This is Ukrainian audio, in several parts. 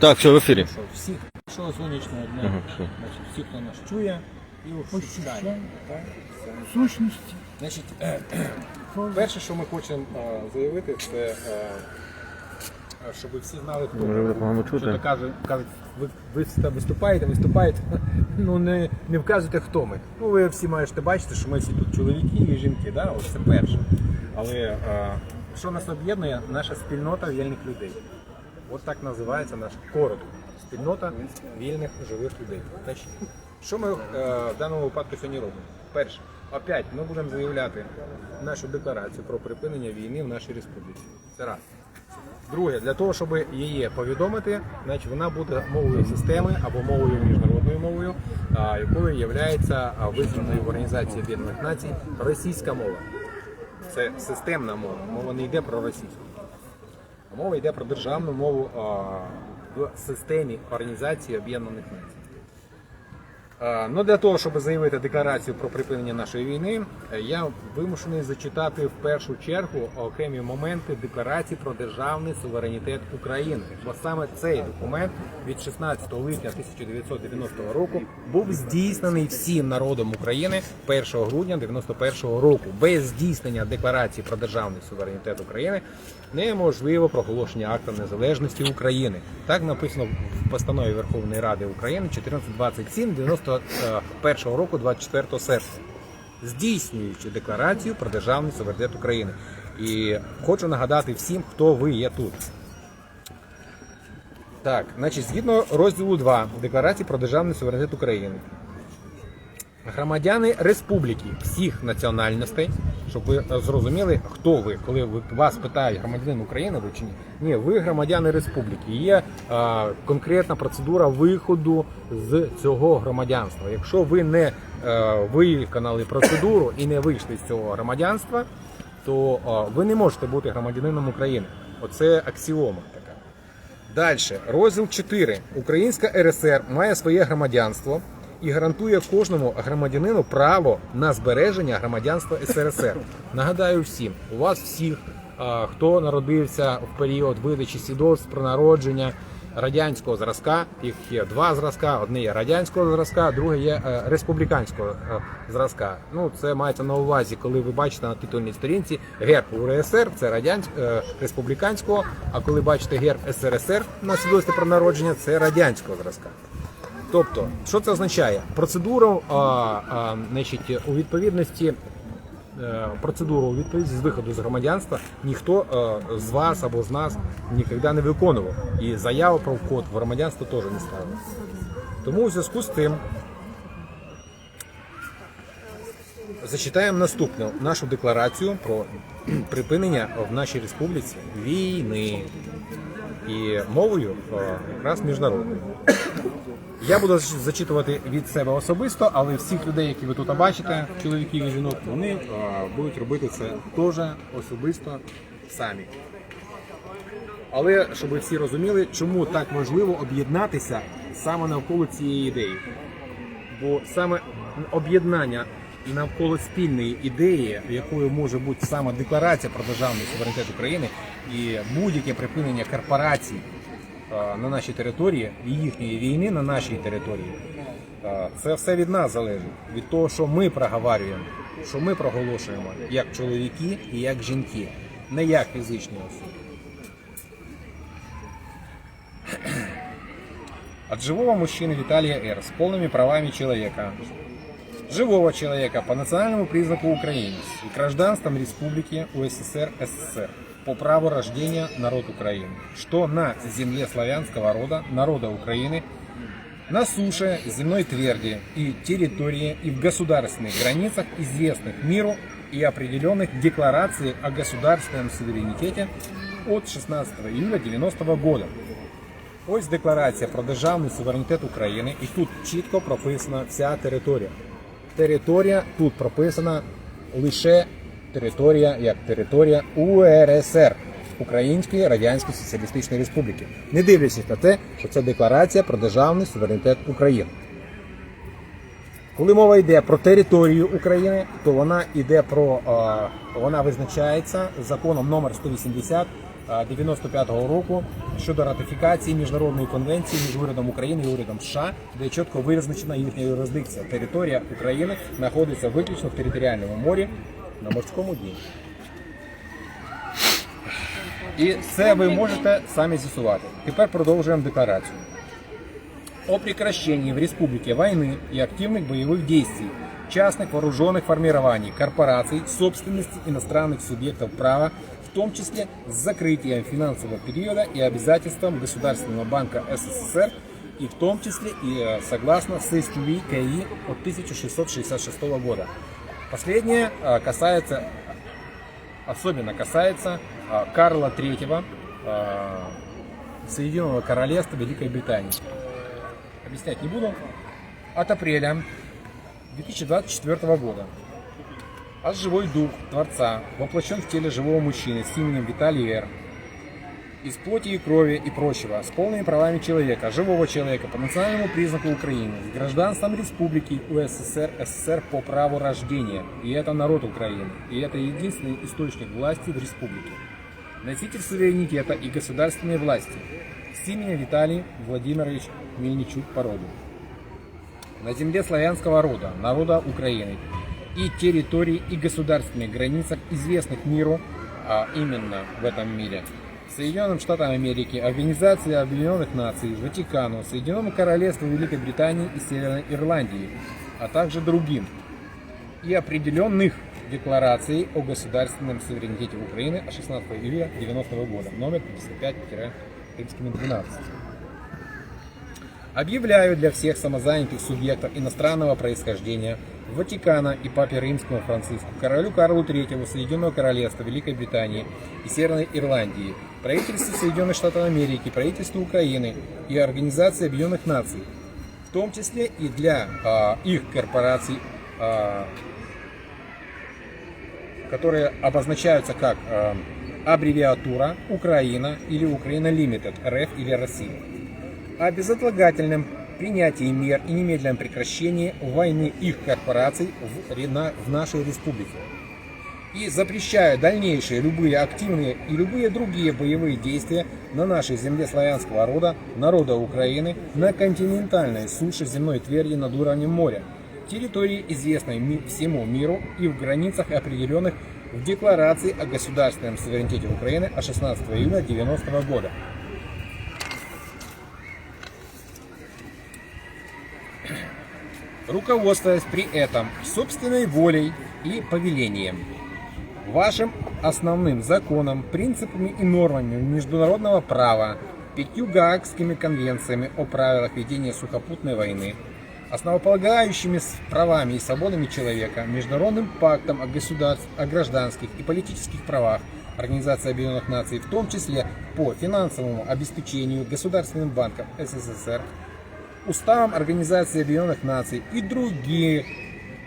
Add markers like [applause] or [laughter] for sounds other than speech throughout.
Так, все в ефірі. Що всіх, що сонячного дня, Ага, все. значить, всі, хто нас чує і ощущає. так? Сущності. Значить, е, [clears throat] перше, що ми хочемо е, заявити, це е, е, щоб всі знали, хто Може, погано Що чути. то кажуть, кажуть, ви, ви там виступаєте, виступаєте, [laughs] ну не, не вказуйте, хто ми. Ну ви всі маєте бачити, що ми всі тут чоловіки і жінки, да? Ось це перше. Але е, що нас об'єднує? Наша спільнота вільних людей. От так називається наша коротко. Спільнота вільних живих людей. Значить, що ми е, в даному випадку сьогодні робимо? Перше, опять ми будемо заявляти нашу декларацію про припинення війни в нашій республіці. Це раз. Друге, для того, щоб її повідомити, значить вона буде мовою системи або мовою міжнародною мовою, а, якою є визнаною в Організації Об'єднаних Націй російська мова. Це системна мова. Мова не йде про російську. Мова йде про державну мову в системі Організації Об'єднаних Націй. Ну, для того, щоб заявити декларацію про припинення нашої війни, е, я вимушений зачитати в першу чергу окремі моменти декларації про державний суверенітет України. Бо саме цей документ від 16 липня 1990 року був здійснений всім народом України 1 грудня 1991 року. Без здійснення декларації про державний суверенітет України неможливо проголошення акта незалежності України. Так написано в постанові Верховної Ради України 1427 91 року 24 серпня, здійснюючи декларацію про державний суверенітет України. І хочу нагадати всім, хто ви є тут. Так, значить, згідно розділу 2 Декларації про державний суверенітет України. Громадяни республіки всіх національностей, щоб ви зрозуміли, хто ви, коли ви вас питають громадянин України, ви чи ні? Ні, ви громадяни республіки. Є е, конкретна процедура виходу з цього громадянства. Якщо ви не е, виконали процедуру і не вийшли з цього громадянства, то е, ви не можете бути громадянином України. Оце аксіома. Далі, розділ 4. Українська РСР має своє громадянство і гарантує кожному громадянину право на збереження громадянства СРСР. Нагадаю всім, у вас всіх, хто народився в період видачі свідоцтв про народження радянського зразка, їх є два зразка: одне є радянського зразка, друге є е, республіканського е, зразка. Ну це мається на увазі, коли ви бачите на титульній сторінці герб УРСР, це радянського е, республіканського. А коли бачите герб СРСР на свідоцтві про народження, це радянського зразка. Тобто, що це означає? Процедуру а, а, значить, у відповідності е, процедуру у відповідності з виходу з громадянства ніхто е, з вас або з нас ніколи не виконував. І заяву про вход в громадянство теж не ставив. Тому у зв'язку з тим зачитаємо наступну нашу декларацію про припинення в нашій республіці війни і мовою е, якраз міжнародною. Я буду зачитувати від себе особисто, але всіх людей, які ви тут бачите, чоловіків і жінок, вони е, будуть робити це теж особисто самі. Але щоб всі розуміли, чому так важливо об'єднатися саме навколо цієї ідеї. Бо саме об'єднання навколо спільної ідеї, якою може бути саме декларація про державний суверенітет України і будь-яке припинення корпорацій на нашій території і їхньої війни на нашій території. Е, Це все від нас залежить, від того, що ми проговорюємо, що ми проголошуємо як чоловіки і як жінки, не як фізичні особи. От живого мужчины Виталия Р. с полными правами человека, живого человека по национальному признаку украинец и гражданством Республики УССР СССР по праву рождения народ Украины, что на земле славянского рода, народа Украины, на суше земной тверди и территории и в государственных границах, известных миру и определенных декларацией о государственном суверенитете от 16 июля 90 года. Ось декларація про державний суверенітет України, і тут чітко прописана вся територія. Територія тут прописана лише територія як територія УРСР Української Радянської Соціалістичної Республіки, не дивлячись на те, що це декларація про державний суверенітет України. Коли мова йде про територію України, то вона йде про вона визначається законом номер 180 95-го року щодо ратифікації міжнародної конвенції між урядом України і урядом США, де чітко визначена їхня юрисдикція. Територія України знаходиться виключно в територіальному морі на морському дні. І це ви можете самі з'ясувати. Тепер продовжуємо декларацію. О прекращении в республике войны и активных боевых действий частных вооруженных формирований, корпораций, собственности иностранных субъектов права, в том числе с закрытием финансового периода и обязательством Государственного банка СССР, и в том числе и э, согласно с СQI КИ от 1666 года. Последнее э, касается, особенно касается э, Карла III, э, Соединенного Королевства Великой Британии объяснять не буду, от апреля 2024 года. Аж живой дух Творца воплощен в теле живого мужчины с именем Виталий Р. Из плоти и крови и прочего, с полными правами человека, живого человека, по национальному признаку Украины, с гражданством Республики УССР, СССР по праву рождения. И это народ Украины. И это единственный источник власти в республике. Носитель суверенитета и государственной власти. С именем Виталий Владимирович Мельничук по роду. На земле славянского рода, народа Украины и территории и государственных границах, известных миру, а именно в этом мире, Соединенным Штатам Америки, Организации Объединенных Наций, Ватикану, Соединенному Королевству Великой Британии и Северной Ирландии, а также другим, и определенных декларацией о государственном суверенитете Украины от 16 июля 90 года, номер 55-12. Объявляю для всех самозанятых субъектов иностранного происхождения Ватикана и Папе Римскому Франциску, королю Карлу III Соединенного Королевства Великой Британии и Северной Ирландии, правительству Соединенных Штатов Америки, правительству Украины и Организации Объединенных Наций, в том числе и для а, их корпораций, а, которые обозначаются как а, аббревиатура Украина или Украина Лимитед, РФ или Россия о безотлагательном принятии мер и немедленном прекращении войны их корпораций в, рена- в нашей республике. И запрещаю дальнейшие любые активные и любые другие боевые действия на нашей земле славянского рода, народа Украины, на континентальной суше земной тверди над уровнем моря, территории, известной ми- всему миру и в границах, определенных в Декларации о государственном суверенитете Украины от 16 июля 1990 года. Руководствуясь при этом собственной волей и повелением, вашим основным законом, принципами и нормами международного права, пятью Гаагскими конвенциями о правилах ведения сухопутной войны, основополагающими правами и свободами человека, Международным пактом о, государств, о гражданских и политических правах Организации Объединенных Наций, в том числе по финансовому обеспечению Государственным банком СССР, Уставом Организации Объединенных Наций и другими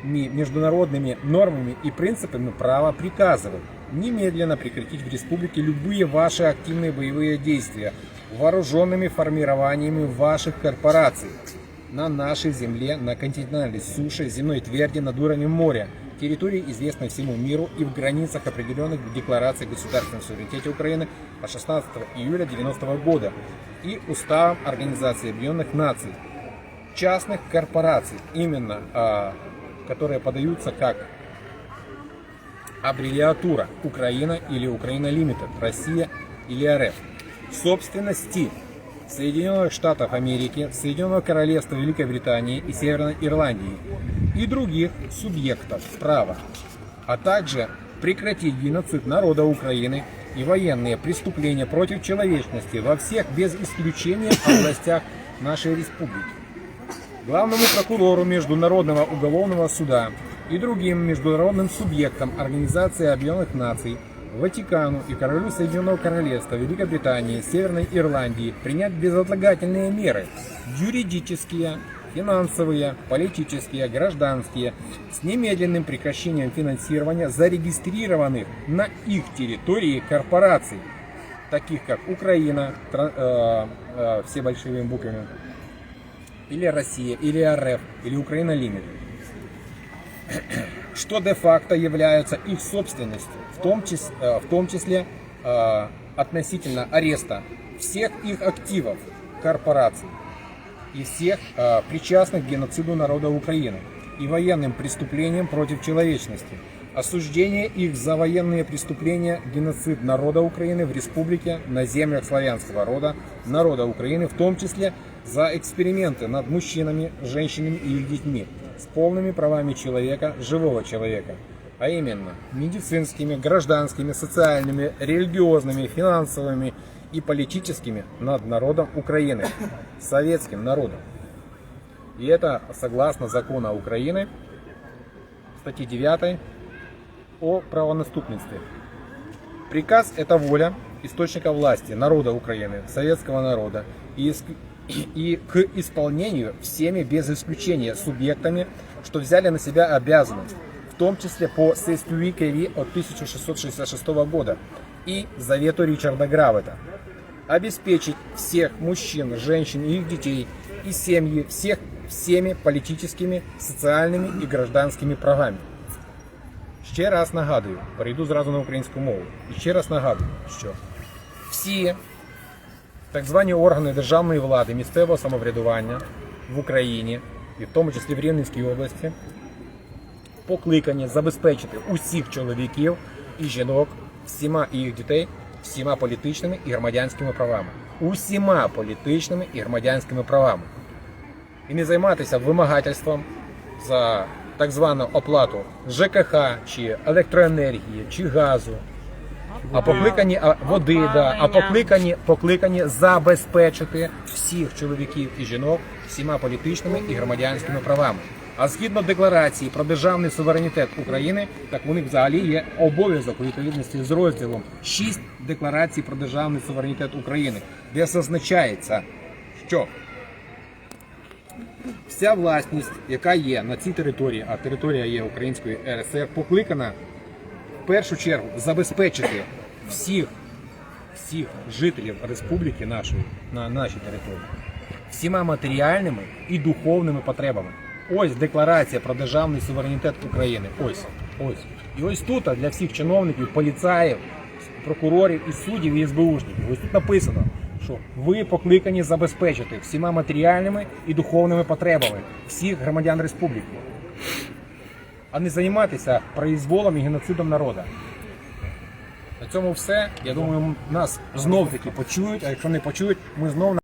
международными нормами и принципами права приказываю немедленно прекратить в республике любые ваши активные боевые действия вооруженными формированиями ваших корпораций на нашей земле, на континентальной суше, земной тверди над уровнем моря, территории, известной всему миру и в границах, определенных в Декларации о государственном суверенитете Украины от 16 июля 1990 года и Уставом Организации Объединенных Наций, частных корпораций, именно а, которые подаются как аббревиатура Украина или Украина Лимитед, Россия или РФ, собственности Соединенных Штатов Америки, Соединенного Королевства Великой Британии и Северной Ирландии и других субъектов права, а также прекратить геноцид народа Украины и военные преступления против человечности во всех без исключения областях нашей республики. Главному прокурору Международного уголовного суда и другим международным субъектам Организации Объединенных Наций, Ватикану и Королю Соединенного Королевства Великой Британии, Северной Ирландии принять безотлагательные меры юридические, финансовые, политические, гражданские с немедленным прекращением финансирования зарегистрированных на их территории корпораций, таких как Украина, э, э, все большими буквами, или Россия, или РФ, или Украина Лимит, [clears throat] что де-факто являются их собственностью, в том числе, в том числе э, относительно ареста всех их активов, корпораций и всех э, причастных к геноциду народа Украины и военным преступлениям против человечности, осуждение их за военные преступления, геноцид народа Украины в республике на землях славянского рода, народа Украины, в том числе за эксперименты над мужчинами, женщинами и их детьми с полными правами человека, живого человека, а именно медицинскими, гражданскими, социальными, религиозными, финансовыми и политическими над народом Украины, советским народом. И это согласно закону Украины, статьи 9 о правонаступництве. Приказ – это воля источника власти, народа Украины, советского народа, и, [clears throat] и к исполнению всеми без исключения субъектами, что взяли на себя обязанность, в том числе по Сестюи Кеви от 1666 года и Завету Ричарда Гравета, обеспечить всех мужчин, женщин и их детей и семьи всех всеми політичними, соціальними і гражданськими правами. Ще раз нагадую, перейду зразу на українську мову. І ще раз нагадую, що всі так звані органи державної влади, місцевого самоврядування в Україні, і в тому числі в Рівненській області, покликані забезпечити усіх чоловіків і жінок, всіма і їх дітей, всіма політичними і громадянськими правами. Усіма політичними і громадянськими правами. І не займатися вимагательством за так звану оплату ЖКХ чи електроенергії чи газу. А покликані а, води, да, а покликані, покликані забезпечити всіх чоловіків і жінок всіма політичними і громадянськими правами. А згідно декларації про державний суверенітет України, так у них взагалі є обов'язок у відповідності з розділом 6 декларацій про державний суверенітет України, де зазначається, що вся власність, яка є на цій території, а територія є Української РСР, покликана в першу чергу забезпечити всіх, всіх жителів республіки нашої на нашій території всіма матеріальними і духовними потребами. Ось декларація про державний суверенітет України. Ось, ось. І ось тут для всіх чиновників, поліцаїв, прокурорів і суддів і СБУшників. Ось тут написано, що ви покликані забезпечити всіма матеріальними і духовними потребами всіх громадян республіки, а не займатися произволом і геноцидом народу. На цьому все. Я думаю, нас знов таки почують, а якщо не почують, ми знов